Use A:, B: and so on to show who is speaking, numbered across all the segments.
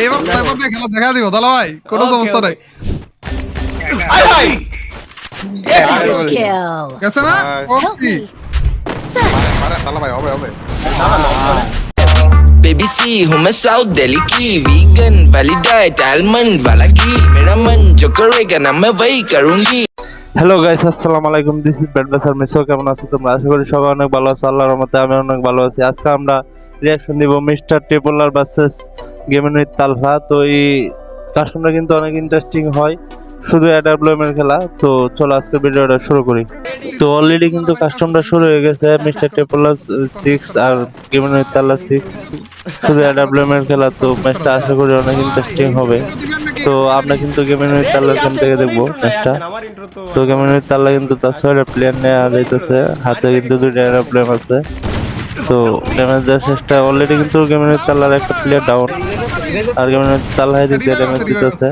A: এইবার স্নাইপার দিয়ে খেলা দেখা দিব দালা ভাই কোনো
B: Okay,
A: সমস্যা নাই
B: আয় ভাই
C: Double kill.
A: গেছে না
C: Help
A: ওকে
C: me.
D: আরে তালা ভাই হবে হবে
E: बेबी सी हूँ मैं साउथ दिल्ली की वीगन वाली डाइट आलमंड वाला घी मेरा मन जो करेगा ना मैं वही करूंगी
F: হ্যালো গাইস আসসালামু আলাইকুম দিস ইজ ব্যাড বাসার মিসো কেমন আছো তোমরা? আশা করি সবাই অনেক ভালো আছো। আল্লাহর রহমতে আমি অনেক ভালো আছি। আজকে আমরা রিয়াকশন দিব মিস্টার টেপলার ভার্সেস গেমের তালফা তো এই কাস্টমটা কিন্তু অনেক ইন্টারেস্টিং হয়। শুধু অ্যাডাব্লিউএম এর খেলা। তো চলো আজকে ভিডিওটা শুরু করি। তো অলরেডি কিন্তু কাস্টমটা শুরু হয়ে গেছে মিস্টার টেপলার সিক্স আর গেমের তাল্লা সিক্স শুধু অ্যাডাব্লিউএম এর খেলা, তো ম্যাচটা আশা করি অনেক ইন্টারেস্টিং হবে। তো আমরা কিন্তু গেমের তাল্লার গেম থেকে দেখব ম্যাচটা
B: তো
F: কেমন তাল্লা কিন্তু তার ছয়টা প্লেয়ার নেওয়া যাইতেছে। হাতে কিন্তু দুইটা এরোপ্লেন আছে। তো ড্যামেজ দেওয়ার চেষ্টা অলরেডি কিন্তু গেমের তালার একটা প্লেয়ার ডাউন আর গেমের তালায় দিক দিয়ে ড্যামেজ দিতেছে।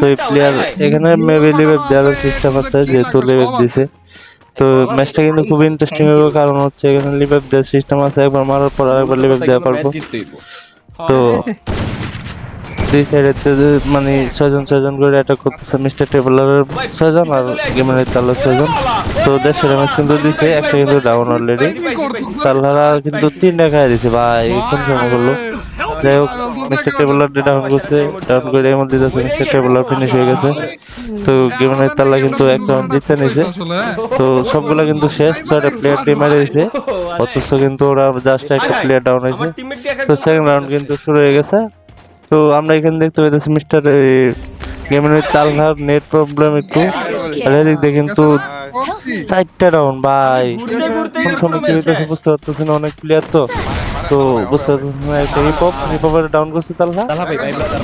F: তো এই প্লেয়ার এখানে মেবি লিভেপ দেওয়ার সিস্টেম আছে, যেহেতু লিভেপ দিছে। তো ম্যাচটা কিন্তু খুব ইন্টারেস্টিং হবে, কারণ হচ্ছে এখানে লিভেপ দেওয়ার সিস্টেম আছে, একবার মারার পর আরেকবার লিভেপ দেওয়া পারব। তো দুই সাইডে মানে ছয়জন ছয়জন করে অ্যাটাক করতেছে মিস্টার টেবলারের ছয়জন আর গেমের তাল্লা ছয়জন। তো দেড়শো ড্যামেজ কিন্তু দিছে একটা কিন্তু ডাউন অলরেডি তাল্লারা কিন্তু তিনটা খাই দিছে, ভাই, কোন সময় করল? যাই হোক মিস্টার টেবলার ডাউন করছে ডাউন করে মধ্যে যাচ্ছে মিস্টার টেবলার ফিনিশ হয়ে গেছে। তো গেমের তাল্লা কিন্তু এক রাউন্ড জিতে নিছে। তো সবগুলা কিন্তু শেষ, ছয়টা প্লেয়ার টিম মেরে দিছে। অথচ কিন্তু ওরা জাস্ট একটা প্লেয়ার ডাউন হয়েছে। তো সেকেন্ড রাউন্ড কিন্তু শুরু হয়ে গেছে। তো আমরা এখানে দেখতে পাইতেছি মিস্টার গেমের তালহার নেট প্রবলেম একটু। আর এদিক দিয়ে কিন্তু চারটা রাউন্ড ভাই। কোন সময় কি বুঝতে পারতেছি না, অনেক প্লেয়ার তো। তো বুঝতে পারতেছি না, একটা হিপ হপ হিপ হপের ডাউন করছে তালহা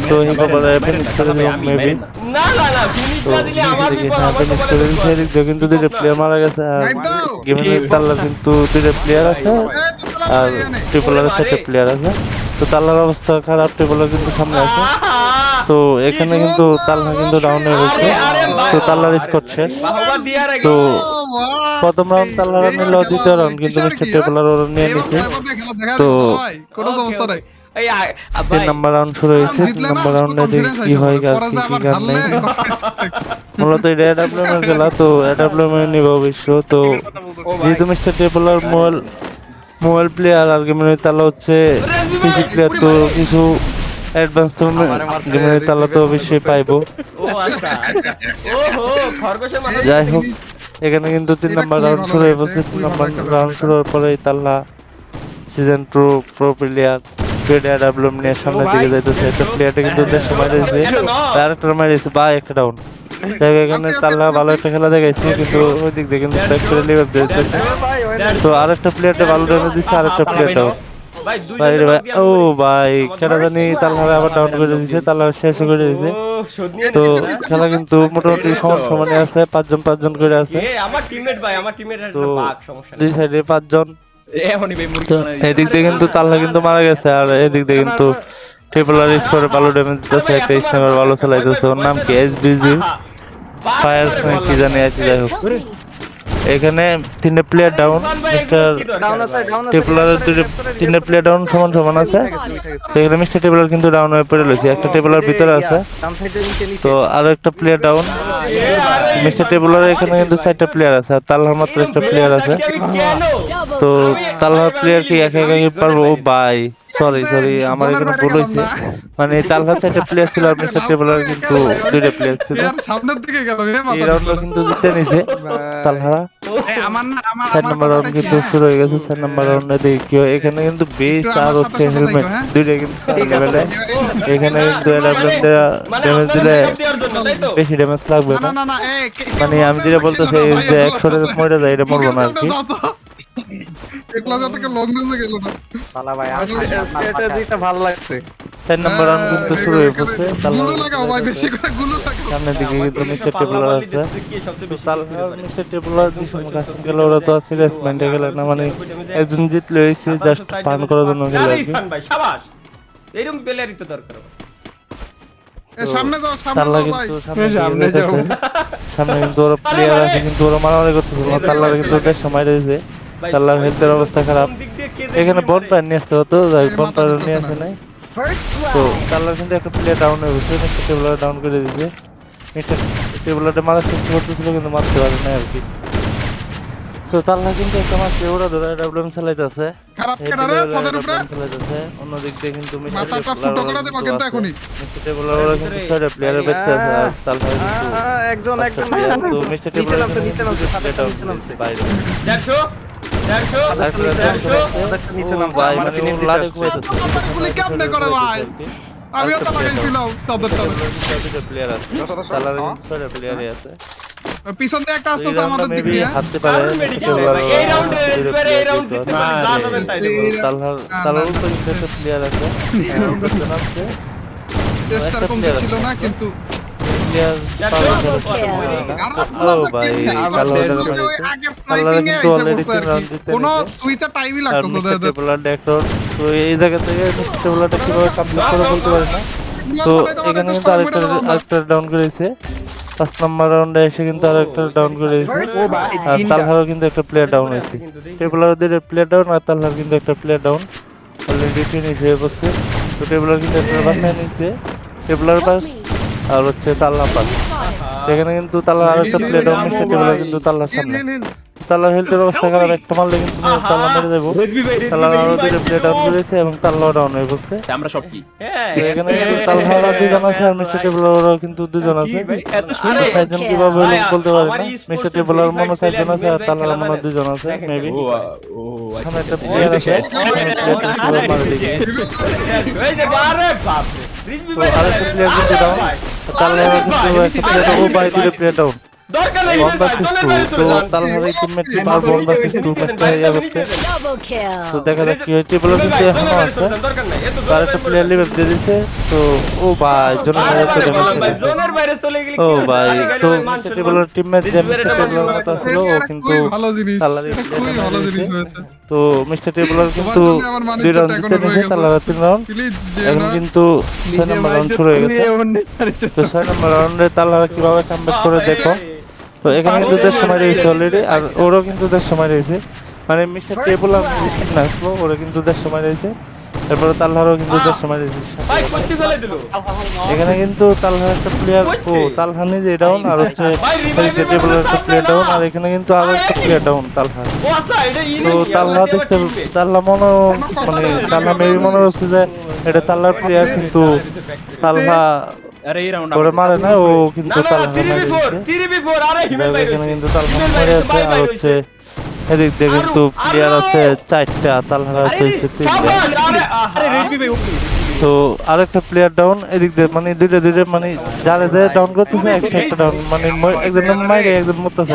F: তো হিপ হপের ফিনিশ করে মেবি
B: ফিনিশ
F: তো
B: বিপদ
F: হ্যাঁ ফিনিশ করে কিন্তু দুইটা প্লেয়ার মারা গেছে, আর গেমের তাল্লার কিন্তু দুইটা প্লেয়ার আছে, আর ট্রিপলারের চারটে প্লেয়ার আছে। তো তাল্লার অবস্থা খারাপ ট্রিপলার কিন্তু সামনে আছে। তো এখানে কিন্তু তাল্লা কিন্তু ডাউন হয়ে গেছে তো তাল্লার স্কট শেষ। তো প্রথম রাউন্ড তাল্লারা নিল, দ্বিতীয় রাউন্ড কিন্তু মিস্টার টেপলার ওরা নিয়ে নিছে। তো তিন নাম্বার রাউন্ড শুরু হয়েছে, তিন নাম্বার রাউন্ডে দেখি কি হয় আর কি কি গান নেই। মূলত এটা অ্যাডাব্লিউএম এর খেলা, তো অ্যাডাব্লিউএম এর নিবে অবশ্য। তো যেহেতু মিস্টার টেপলার মোবাইল মোবাইল প্লেয়ার আর গেমের তালা হচ্ছে পিসি প্লেয়ার তো কিছু অ্যাডভান্স তো গেমের তালা তো অবশ্যই পাইবো।
B: ও আচ্ছা।
F: যাই হোক এখানে কিন্তু তিন নাম্বার রাউন্ড শুরু হয়ে পড়ছে তিন নাম্বার রাউন্ড শুরু হওয়ার পরে তাল্লা season two pro player paid A W M নিয়ে সামনের দিকে যাইতেছে। একটা প্লেয়ারটা কিন্তু দেড়শো মারিয়েছে আর একটা মারিয়েছে বা একটা ডাউন এখানে তাল্লা ভালো একটা খেলা দেখাইছে কিন্তু ওই দিক দিয়ে কিন্তু ব্যাক করে লিভার দিতেছে। তো আরেকটা প্লেয়ারটা ভালো ড্যামেজ দিচ্ছে আরেকটা প্লেয়ার ডাউন
B: ভাই
F: রে ভাই ও ভাই কেন জানি আবার ডাউন করে দিয়েছে তাল্লা শেষ করে দিয়েছে তো খেলা কিন্তু মোটামুটি সমান সমানে আছে পাঁচজন পাঁচজন করে আছে।
B: আমার টিমমেট ভাই আমার টিমমেট
F: তো দুই সাইডে পাঁচজন। এদিক দিয়ে কিন্তু তাল্লা কিন্তু মারা গেছে আর এদিক দিয়ে কিন্তু ট্রিপল আর স্কোরে ভালো ড্যামেজ দিতেছে একটা স্নাইপার ভালো চালাইতেছে। ওর নাম কি? এস বিজি ফায়ার কি জানি আছে যাই হোক। এখানে তিনটে প্লেয়ার ডাউন মিস্টার টেপলারের দুটো তিনটে প্লেয়ার ডাউন সমান সমান আছে। তো এখানে মিস্টার টেপলার কিন্তু ডাউন হয়ে পড়ে রয়েছে। একটা টেপলার ভিতরে আছে। তো আরও একটা প্লেয়ার ডাউন মিস্টার টেপলার এখানে কিন্তু চারটা প্লেয়ার আছে আর তাল্লার মাত্র একটা প্লেয়ার আছে। তো তাল্লার প্লেয়ার কি একা একা পারব? ও বাই সরি সরি আমার এখানে ভুল হয়েছে। মানে তাল্লার চারটা প্লেয়ার ছিল আর মিস্টার টেপলার কিন্তু দুইটা প্লেয়ার ছিল।
A: সামনের দিকে গেল
F: এই
A: মাথা
F: কিন্তু জিতে নিছে। তালহারা
A: এই, আমার না আমার
F: চার নম্বর রাউন্ড কিন্তু শুরু হয়ে গেছে চার নম্বর রাউন্ডে দেখি কি হয়। এখানে কিন্তু বেস আর হচ্ছে হেলমেট
A: হ্যাঁ?
F: দুইটা কিন্তু লেভেলে এখানে কিন্তু অ্যাডাপ্টার ড্যামেজ দিলে বেশি ড্যামেজ লাগবে
A: না
F: মানে আমি যেটা বলতেছি এই যে একশো মরে যায় এটা মরবো না আর কি।
A: একলা যা থেকে লং রেঞ্জে গেল না।
F: চার নম্বর রাউন্ড কিন্তু শুরু হয়ে পড়ছে
A: গুলো লাগাও ভাই বেশি করে গুলো লাগাও।
F: সামনের দিকে কিন্তু মিস্টার টেবলার আছে। তো তালহার মিস্টার টেবলার যে সময় কাছে গেল ওরা তো সিরিয়াস মাইন্ডে গেল না মানে একজন জিতলে হয়েছে জাস্ট পান করার জন্য গেল আর কি।
B: ভাই সাবাস। এরকম প্লেয়ারই তো দরকার
A: এ সামনে যাও সামনে যাও ভাই।
F: সামনে যেতেছে। সামনে কিন্তু ওরা প্লেয়ার আছে কিন্তু ওরা মারামারি করতেছে না। তাল্লার কিন্তু দেশ সময় রয়েছে। তাল্লার হেলথের অবস্থা খারাপ। এখানে বন পার নিয়ে আসতে হতো বন পার নিয়ে আসে নাই। তো. তাল্লার কিন্তু একটা প্লেয়ার ডাউন হয়ে গেছে মিস্টার টেবলার ডাউন করে দিয়েছে। মিস্টার টেবলারটা মারার চেষ্টা করতেছিল কিন্তু মারতে পারে না আর কি। তো তাল্লা কিন্তু একটা মারছে ওরা ধরে ডাব্লিউএম চালাইতেছে। চালাইতেছে। অন্যদিক দিয়ে কিন্তু মিস্টার
A: মাথাটা ফুটো করে দেবো কিন্তু
F: টেবলার ওরা কিন্তু ছয়টা প্লেয়ারের বাচ্চা আছে আর তাল্লা কিন্তু
B: একজন একজন।
F: তো মিস্টার টেবলার কিন্তু প্লেয়ার ডাউন করেছে বাইরে। ভাই মানে
A: আমিও তো লাগাইছিলাম চাদরটা
F: প্লেয়ার আছে। তালার কিন্তু ছয়টা প্লেয়ারই আছে।
A: পিছন দিয়ে একটা
F: তো
A: আসতেছে
F: এই রাউন্ডটা
A: আমাদের দিক দিয়ে।
F: হারতে পারে
B: দারুণ মেডিকেল
F: টেবলার
B: ভাই এই রাউন্ডে এসবার এই রাউন্ড জিততে পারে যা
F: আরে।
B: তাই দেবো
F: তালহার তালার উপরে প্লেয়ার আছে। নামছে
A: চেষ্টার ছিল না কিন্তু
F: তো এই জায়গা থেকে কীভাবে কমপ্লিট করে ফেলতে পারে না? তো এখানে কিন্তু আরেকটা আরেকটা ডাউন করেছে। পাঁচ নম্বর রাউন্ডে এসে কিন্তু আরেকটা ডাউন করেছে। আর তালহারও কিন্তু একটা প্লেয়ার ডাউন হয়েছে। টেবলার প্লেয়ার ডাউন আর তালহার কিন্তু একটা প্লেয়ার ডাউন অলরেডি ফিনিশ হয়ে পড়ছে তো টেবলার কিন্তু একটা বাসায় নিচ্ছে টেবলার পাস আর হচ্ছে তাল্লা পাস এখানে কিন্তু তাল্লার আরেকটা প্লেয়ার ডাউন মিস্টার টেবলার কিন্তু তাল্লার সামনে তাল্লার হেলথের অবস্থা খারাপ একটা মারলে কিন্তু তাল্লা মেরে দেবো তাল্লার আরও দুটো প্লেয়ার ডাউন করেছে এবং তাল্লাও ডাউন হয়ে পড়ছে
G: আমরা সব কি
B: হ্যাঁ
F: এখানে কিন্তু তালহারা দুজন আছে আর মিস্টার টেবলারও কিন্তু দুজন আছে সাতজন কীভাবে হলো বলতে পারি না মিস্টার টেবলার মনে
B: fire
F: আছে আর
B: খেলা
F: মনে
B: মানে-
F: দুজন আছে মেবি সামনে একটা প্লেয়ার আছে মারে
B: এই যে বারে বাপ রিজবি
F: তো
B: ভাই
F: আরেকটা প্লেয়ার কিন্তু ডাউন তালহারা কিন্তু একটা প্লেয়ার ও বাই দুটো প্লেয়ার ডাউন
B: দরকার নেই
F: তো টিমমেট কি টু ম্যাচটা ইয়া করতে তো। দেখা যাক কি হয় কিন্তু এখনও আছে। তার একটা প্লেয়ার দিয়ে দিছে তো ও ভাই জন্য তো
B: জোনের বাইরে চলে গেলে
F: ও ভাই তো। টিমমেট যে মতো আসলো ও কিন্তু
A: খুবই ভালো জিনিস
F: তাল্লার
A: খুবই ভালো জিনিস হয়েছে।
F: তো মিস্টার টেবলার কিন্তু দুই রাউন্ড জিতে নিয়েছে তিন রাউন্ড এখন কিন্তু ছয় নম্বর রাউন্ড শুরু হয়ে গেছে। তো ছয় নম্বর রাউন্ডে তাল্লারা কীভাবে কামব্যাক করে দেখো তো এখানে কিন্তু দেড় সময় রয়েছে অলরেডি আর ওরও কিন্তু দেড় সময় রয়েছে। মানে মিস্টার টেবলার না আসলো ওরা কিন্তু দেড় সময় রয়েছে। তারপরে তালহারও কিন্তু দেড় সময় রয়েছে এখানে কিন্তু তালহার একটা প্লেয়ার ও তালহা নিজে ডাউন আর হচ্ছে টেবলের একটা প্লেয়ার ডাউন আর এখানে কিন্তু আরও একটা প্লেয়ার ডাউন তালহার।
B: আচ্ছা
F: তো তালহা দেখতে তাল্লা মনে মানে তাল্লা মেবি মনে হচ্ছে যে এটা তাল্লার প্লেয়ার কিন্তু তালহা
G: আরে এই রাউন্ড
F: করে মারে না ও কিন্তু
B: না না
F: তালহা
B: থ্রি
F: মেরে
B: বিফোর
F: দিচ্ছে
B: থ্রি বিফোর আরে হিমেল ভাই
F: কিন্তু তালহা
B: হিমেল
F: মেরে
B: ভাই
F: আছে আর হচ্ছে। এদিক দিয়ে কিন্তু প্লেয়ার আছে চারটা তালহার আছে হচ্ছে তিনটা।
B: আরে আরে
G: রেডমি ভাই উপরে
F: তো আরেকটা প্লেয়ার ডাউন এদিক দিয়ে মানে দুইটা দুইটা মানে যারা যে ডাউন করতেছে একশো একটা ডাউন মানে একজন মাইরে একজন মরতেছে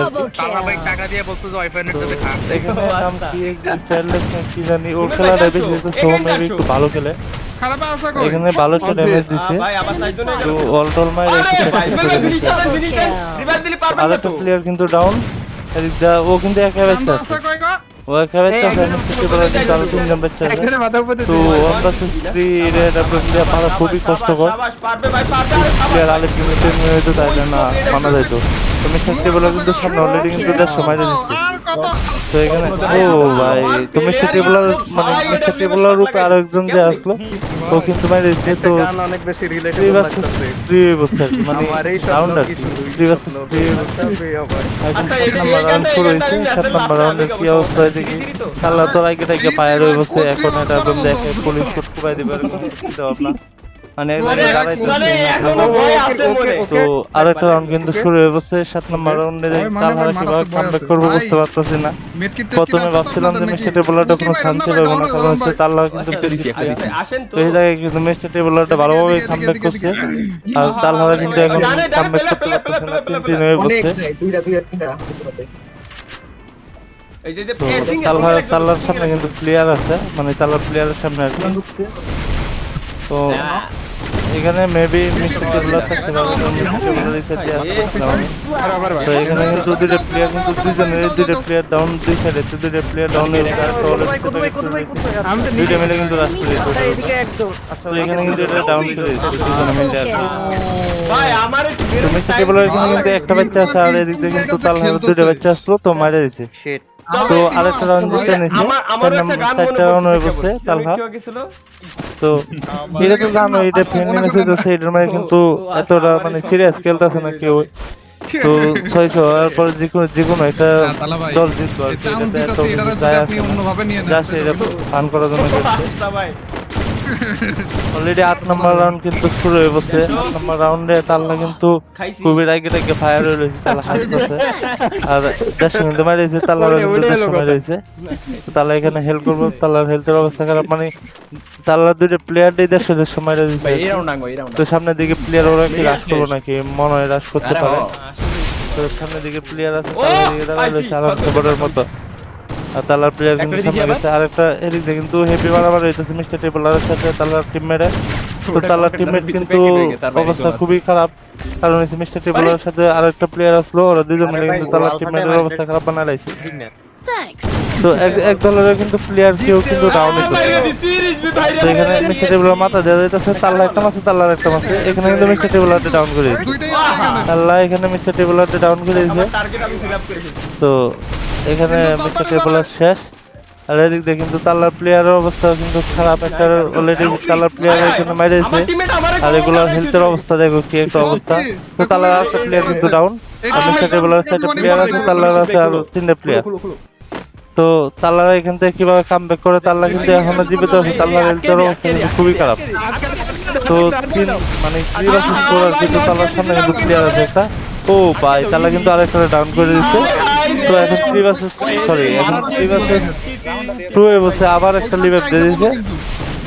F: এখানে নাম কি কি জানি ওর খেলাটা বেশি তো সো মেবি একটু ভালো খেলে। এখানে ভালো একটা ড্যামেজ দিছে। তো অল টল মাইরে
B: আরে
F: প্লেয়ার কিন্তু ডাউন এদিক দিয়ে ও কিন্তু একা ও একা আছে আমি কিছু বলার কিন্তু আরও তিনজন বাচ্চা আছে। তো ওয়ান ভার্সেস থ্রি পারা খুবই কষ্টকর। প্লেয়ার আলে কিন্তু টেন মিনিটে তাইলে না মানা যাইত। তো মিস্টার কিন্তু সামনে অলরেডি কিন্তু দেড় সময় দিচ্ছে তো এখানে ও ভাই তো মিস্টার টেবলার মানে মিস্টার টেবলার উপরে আরও একজন যে আসলো ও কিন্তু মারি দিচ্ছে তো
B: অনেক বেশি
F: বছর মানে রাউন্ড আর কি থ্রি ভার্সেস থ্রি রাউন্ড শুরু হয়েছে সাত নম্বর রাউন্ডের কি অবস্থা হয় দেখি। আল্লাহ তোর আগে টাইকে পায়ে রয়ে বসে এখন এটা একদম দেখে পুলিশ কোট কুবাই দিবে এরকম চিন্তা ভাবনা। মানে একদম দাঁড়াইতেছে।
B: এখনও ভয় আছে
F: তো আরেকটা রাউন্ড কিন্তু শুরু হয়ে সাত নম্বর রাউন্ডে তার কামব্যাক করব বুঝতে পারতেছি না। প্রথমে ভাবছিলাম যে মিস্টার কোনো পাবে না কারণ হচ্ছে তার লগে কিন্তু
B: তো।
F: এই জায়গায় মিস্টার ভালোভাবে কামব্যাক করছে। আর তার কিন্তু এখন
B: ডানে, ডানে,
F: কামব্যাক করতে পারতেছে না। তিন হয়ে বসছে। তাল্লার তাল্লার সামনে কিন্তু প্লেয়ার আছে মানে তাল্লার প্লেয়ারের সামনে আর কি তো এখানে মেবি মিস্টার টেবলার থাকতে পারে মিস্টার টেবলার আছে তো এখানে কিন্তু দুইটা প্লেয়ার কিন্তু দুইজনের দুইটা প্লেয়ার ডাউন দুই সাইডে তো দুইটা প্লেয়ার ডাউন হয়ে দুইটা মিলে কিন্তু রাশ করে তো এখানে কিন্তু এটা ডাউন করে দুইজনে মিলে।
B: ভাই আমার একটু
F: তো মিস্টার টেবলার এখানে কিন্তু একটা বাচ্চা আছে আর এদিক দিয়ে কিন্তু তাল্লার দুইটা বাচ্চা আসলো তো মারা দিছে তো আরেকটা রাউন্ড জিতে নিছে।
B: আমার আমার একটা
F: রাউন্ড হয়ে গেছে তালহা তো এটা তো জানো এটা ফ্রেন্ডলি মেসেজ আছে এটার মানে কিন্তু এতটা মানে সিরিয়াস খেলতেছে না কেউ। তো ছয় ছয় পর যে কোনো যে কোনো একটা দল জিতবো আর কি। এটা ফান করার জন্য অলরেডি আট নম্বর রাউন্ড কিন্তু শুরু হয়ে বসছে আট নম্বর রাউন্ডে তাল্লা কিন্তু খুবই রাগে রাগে ফায়ার হয়ে রয়েছে তালা হাসতেছে আর দেড়শো কিন্তু মারিয়েছে তাল্লার কিন্তু দেড়শো মারিয়েছে তো তালা এখানে হেল্প করব তাল্লার হেলথের অবস্থা খারাপ মানে তাল্লার দুইটা প্লেয়ারটাই দেড়শো দেড়শো মারিয়ে দিচ্ছে
G: ভাই এই রাউন্ড আঙ্গো এই রাউন্ড
F: তো সামনের দিকে প্লেয়ার ওরা কি রাশ করব নাকি? মনে হয় রাশ করতে পারে। তো সামনের দিকে প্লেয়ার আছে তাল্লার দিকে দাঁড়ায় রয়েছে আরামসে বোর্ডের মতো। তালার প্লেয়ার কিন্তু সামনে। গেছে আরেকটা এদিক দিয়ে কিন্তু হেভি মারামারি হইতেছে মিস্টার টেবলারের সাথে তালার টিমমেটে তো তালার টিমমেট কিন্তু
G: আর
F: অবস্থা খুবই খারাপ। কারণ হচ্ছে মিস্টার টেবলারের সাথে আরেকটা প্লেয়ার আসলো ওরা দুজন মিলে কিন্তু তালার টিমমেটের অবস্থা খারাপ বানায় লাইছে। তো এক এক দলের কিন্তু প্লেয়ার কেউ কিন্তু ডাউন হইতেছে। তো এখানে মিস্টার টেবলার মাথা দেওয়া যাইতেছে তাল্লা একটা মাসে তাল্লার একটা মাসে। এখানে কিন্তু মিস্টার টেবলারটা ডাউন করে দিয়েছে। তাল্লা এখানে মিস্টার টেবলারটা ডাউন করে দিয়েছে। তো এখানে মিস্টার টেবলার শেষ। আর এদিক দিয়ে কিন্তু তাল্লার প্লেয়ারের অবস্থা কিন্তু খারাপ। একটা অলরেডি তাল্লার প্লেয়ার এখানে মাইরে দিয়েছে
B: আমার টিমমেট আমার
F: আর এগুলোর হেলথের অবস্থা দেখো কি একটা অবস্থা। তো তাল্লার একটা প্লেয়ার কিন্তু ডাউন আর মিস্টার টেবলার চারটা প্লেয়ার আছে তাল্লার আছে আর তিনটা প্লেয়ার তো তাল্লারা এখান থেকে কীভাবে কাম ব্যাক করে তাল্লা কিন্তু এখনও জীবিত আছে তাল্লার হেলথের অবস্থা কিন্তু খুবই খারাপ। তো তিন মানে থ্রি ভার্সেস ফোর আর কিন্তু তাল্লার সামনে কিন্তু প্লেয়ার আছে একটা। ও ভাই তাল্লা কিন্তু আরেকটা ডাউন করে দিচ্ছে তো এখন ভার্সেস সরি এখন ভার্সেস টু এ বসে আবার একটা লিভার দিয়ে দিয়েছে।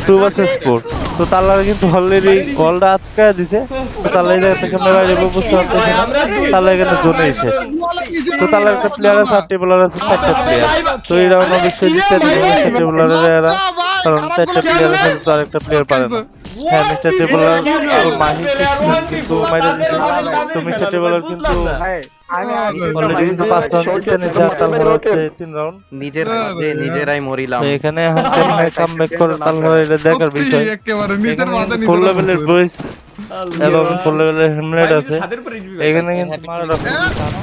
F: টু ভার্সেস ফোর তো তাল্লার কিন্তু অলরেডি গলটা আটকায় দিছে। তো তাল্লা এই জায়গা থেকে আমরা বাইরে বুঝতে পারতেছি না। তাল্লা এখানে জোনেই শেষ। তো তাহলে একটা প্লেয়ার আছে, আর টেবলার আছে, চারটা প্লেয়ার তো এই রাউন্ড অবশ্যই জিতে টেবলারের এরা কারণ চারটা প্লেয়ার আছে তো আরেকটা প্লেয়ার পারে না। হ্যাঁ মিস্টার টেবলার মাহি কিন্তু তো মিস্টার টেবলার কিন্তু অলরেডি কিন্তু পাঁচ রাউন্ড জিতে নিয়েছে আর তারপরে হচ্ছে তিন রাউন্ড
H: নিজের নিজেরাই মরিলাম।
F: এখানে এখন কেমনে কাম ব্যাক করে তারপরে এটা দেখার বিষয়।
A: একেবারে নিজের মাথা
F: এখানে ফুল
A: নিজের
F: লেভেলের বয়েস এবং ফুল লেভেলের হেলমেট আছে। এখানে কিন্তু মারাটা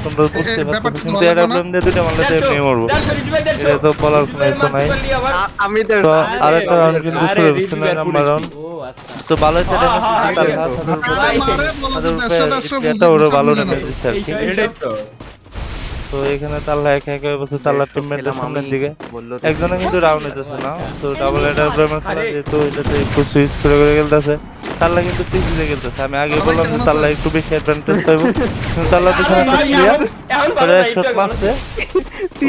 F: তোমরা বুঝতে পারছ কিন্তু এটা প্রবলেম দিয়ে দুটো মারলে তো এমনি মরবো। এটা তো বলার কোনো ইস্যু নাই।
H: আমি তো
F: আরেকটা রাউন্ড কিন্তু শুরু হচ্ছে নয় নাম্বার রাউন্ড
B: ও
F: তো ভালো
A: তো
F: ওরা ভালো
A: বুঝে
F: আর কি।
G: তো।
F: তো এখানে তাল্লা একা একা বসে তাল্লার টিমমেটের সামনের দিকে। একজনে কিন্তু রাউন্ড নিতেছে না। তো ডাবল প্রেমের খেলা যেহেতু এটাতে একটু সুইচ করে করে খেলতেছে তাল্লা কিন্তু পিছিয়ে খেলতেছে। আমি আগে বললাম যে তাল্লা একটু বেশি অ্যাডভান্টেজ পাইবো। কিন্তু তাল্লা পিছনে একটা প্লেয়ার ওরা শট মারছে।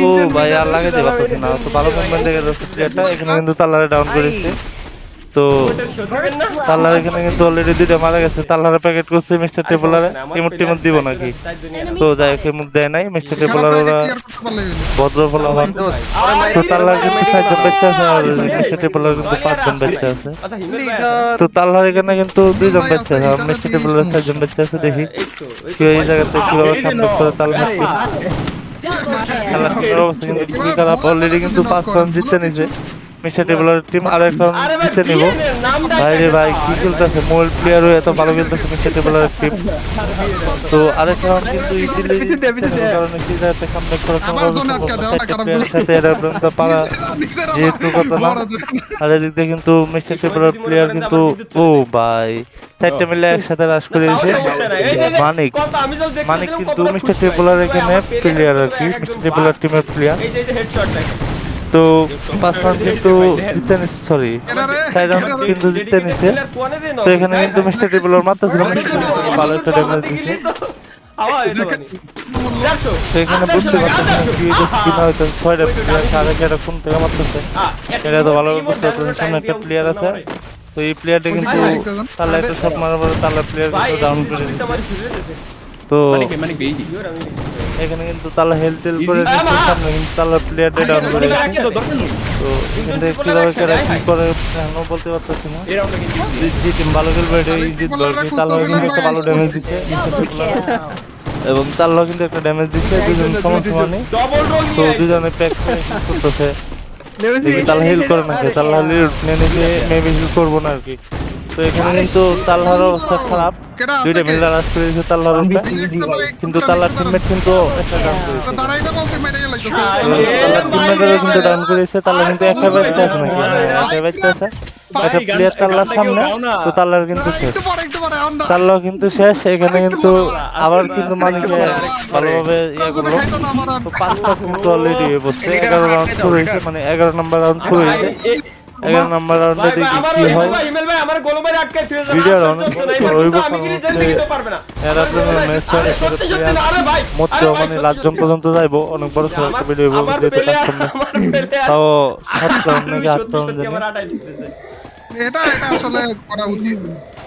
F: ও ভাই আর পারতেছে না। তো ভালো মুভমেন্ট দেখে যাচ্ছে প্লেয়ারটা এখানে কিন্তু তাল্লারে ডাউন করেছে। তো তাল্লার এখানে কিন্তু অলরেডি দুইটা মারা গেছে তাল্লারে প্যাকেট করছে মিস্টার টেবলারে ইমোট টিমোট দিব নাকি তো যাই হোক মুখ দেয় নাই মিস্টার টেবলার ওরা ভদ্র ফলা হন তো তাল্লার কিন্তু চারজন বাচ্চা আছে আর মিস্টার টেবলার কিন্তু পাঁচজন বাচ্চা আছে
B: আচ্ছা
F: তো তাল্লার এখানে কিন্তু দুইজন বাচ্চা আছে আর মিস্টার টেবলার চারজন বাচ্চা আছে দেখি
B: এই
F: কি এই জায়গাতে কীভাবে কমপ্লিট করে তাল্লার খেলার অবস্থা কিন্তু খুবই খারাপ অলরেডি কিন্তু পাঁচ রাউন্ড জিতে নিছে মিস্টার টেবলার টিম আর এক রাউন্ড
B: আরে ভাই
F: জিতে নিব ভাই রে ভাই কি খেলতেছে মোল প্লেয়ার হয়ে এত ভালো খেলতেছে মিস্টার টেবলার টিম তো আরেক রাউন্ড কিন্তু ইজিলি কারণ জায়গাতে কামব্যাক করা প্লেয়ারের সাথে এটা পর্যন্ত পারা যেহেতু কথা না আর এদিক দিয়ে কিন্তু মিস্টার টেবলার প্লেয়ার কিন্তু ও ভাই চারটে মিলে একসাথে রাশ করে দিয়েছে। মানিক মানিক কিন্তু মিস্টার টেবলার এখানে প্লেয়ার আর কি মিস্টার টেবলার টিমের প্লেয়ার
B: এই যে হেডশট দেখ
F: তো পাঁচ রাউন্ড কিন্তু জিতে নিচ্ছে সরি চার রাউন্ড কিন্তু জিতে নিছে। তো এখানে কিন্তু মিস্টার টেবলার মারতেছিল ভালো একটা ড্যামেজ দিছে। তো এখানে বুঝতে পারতেছি না কি হইতেছে কি ছয়টা প্লেয়ার কারে কারে কোন থেকে মারতেছে। এটা তো ভালো বুঝতে পারতেছে সামনে একটা প্লেয়ার আছে। তো এই প্লেয়ারটা কিন্তু তাহলে একটা শট মারার পরে তাহলে প্লেয়ার কিন্তু ডাউন করে দিচ্ছে তো
G: মানে মানে
F: এখানে কিন্তু তালা হেলথ টেল করে সামনে কিন্তু তালা প্লেয়ারটা ডাউন করে তো এখান থেকে কীভাবে কেরা কি করে এখনও বলতে পারতেছি না।
G: এই রাউন্ডটা কিন্তু
F: যে টিম ভালো খেলবে কি তালা কিন্তু একটা ভালো ড্যামেজ দিচ্ছে. এবং তাল্লাহ কিন্তু একটা ড্যামেজ দিচ্ছে দুজন
B: ডবল রোল
F: তো দুজনে প্যাক করে করতেছে? দেখি তাল্লাহ হিল করে নাকি? তাল্লাহ হিল নিয়ে মেবি হিল করব না আর কি। তো এখানে কিন্তু তাল্লার অবস্থা খারাপ। দুইটা
A: কে?
F: মিলে রাশ করে দিয়েছে তাল্লার উপরে
A: একটা ভাই,
F: কিন্তু তাল্লার টিমমেট কিন্তু একটা ডাউন করেছে।
A: তো দাঁড়াইতে বলছে মেরে গেলাইতেছে।
F: তাল্লার টিমমেটেরও কিন্তু ডাউন করেছে তাল্লা কিন্তু একটা বাচ্চা আছে নাকি? একটা বাচ্চা আছে। একটা প্লেয়ার তাল্লার সামনে তো তাল্লার কিন্তু শেষ। তাল্লাও কিন্তু শেষ এখানে কিন্তু আবার কিন্তু মালিকে ভালোভাবে ইয়ে করল। তো পাঁচ পাঁচ কিন্তু অলরেডি হয়ে বসছে। এগারো রাউন্ড শুরু হয়েছে মানে এগারো নম্বর রাউন্ড শুরু হয়েছে। এগারো নাম্বার রাউন্ডে দেখি কি হয়?
B: ভাই, ইমেল ভাই, আমার গোলো ভাই আটকে তুই যা
F: ভিডিও রাউন্ড রইব
B: মতে
F: মানে লাজজন জন পর্যন্ত যাইব অনেক বড় একটা ভিডিও
B: হবে
F: যেতে পারতাম না। তাও সাত রাউন্ড নাকি আট
B: আটাই রাউন্ড
A: এটা এটা আসলে করা উচিত।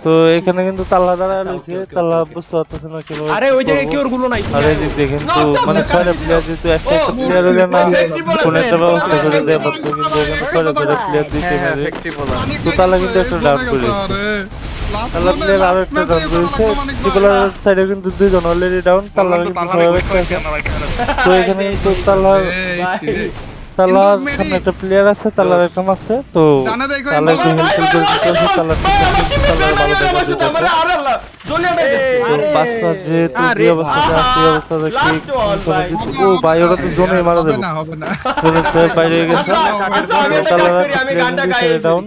F: তো এখানে কিন্তু তাল্লা দাঁড়ায় রয়েছে তাল্লা বুঝতে পারতেছে না কীভাবে
G: আরে ওই জায়গায়
F: করব।
G: কি ওরগুলো নাই?
F: আর এদিক দিয়ে কিন্তু মানে ছয়টা প্লেয়ার যেহেতু একটা একটা প্লেয়ার হলে না কোন একটা ব্যবস্থা করে দেওয়া পারতো কিন্তু এখানে ছয়টা ছয়টা প্লেয়ার মেরে তো তাহলে কিন্তু একটা ডাউন করেছে তাল্লা প্লেয়ার আরও একটা ডাউন করেছে ট্রিপলার সাইডে কিন্তু দুইজন অলরেডি ডাউন তাল্লা কিন্তু সবাই তো এখানে কিন্তু তাল্লার তাল্লার সামনে একটা প্লেয়ার আছে তাল্লার একটা আছে তো তাল্লা একটু হেল্প করে
B: ভাই,
F: দিতেছে তাল্লার তাল্লার ভালো দেখা
B: আমার সাথে আরে আল্লাহ, জলদি আটাই দে।
F: তো যে আছে এই কি। ও ভাই ওরা তো জোনে মারা দেবো।
A: না হবে না।
F: জোনের তো বাইরে গেছে।
B: আচ্ছা, একটা
F: ডাউন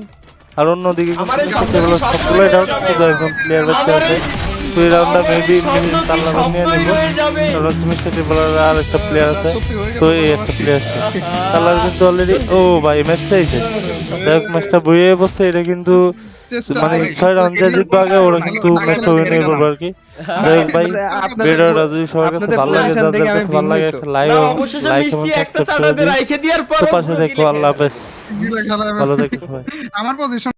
F: আর অন্যদিকে
B: সবগুলোই
F: ডাউন শুধু একজন প্লেয়ার বাচ্চা আছে। তো রাউন্ডটা মেবি তাল্লা নিয়ে নেব। কারণ হচ্ছে মিস্টার টিপলার আর একটা প্লেয়ার আছে। তো এই একটা প্লেয়ার আছে। তাল্লার কিন্তু অলরেডি ও ভাই ম্যাচটা বসছে এটা কিন্তু মানে
A: করি।
F: ছয় রাউন্ড যে জিতবে আগে ওরা কিন্তু ম্যাচটা উইনে করবে আর কি। যাই হোক ভাই ভিডিওটা যদি সবার কাছে ভালো লাগে যাদের কাছে ভালো লাগে একটা লাইক লাইক এবং সাবস্ক্রাইব করে দিন
B: রাইখে দেওয়ার পর
F: তো পাশে দেখো আল্লাহ হাফেজ। ভালো দেখো সবাই।
A: আমার পজিশন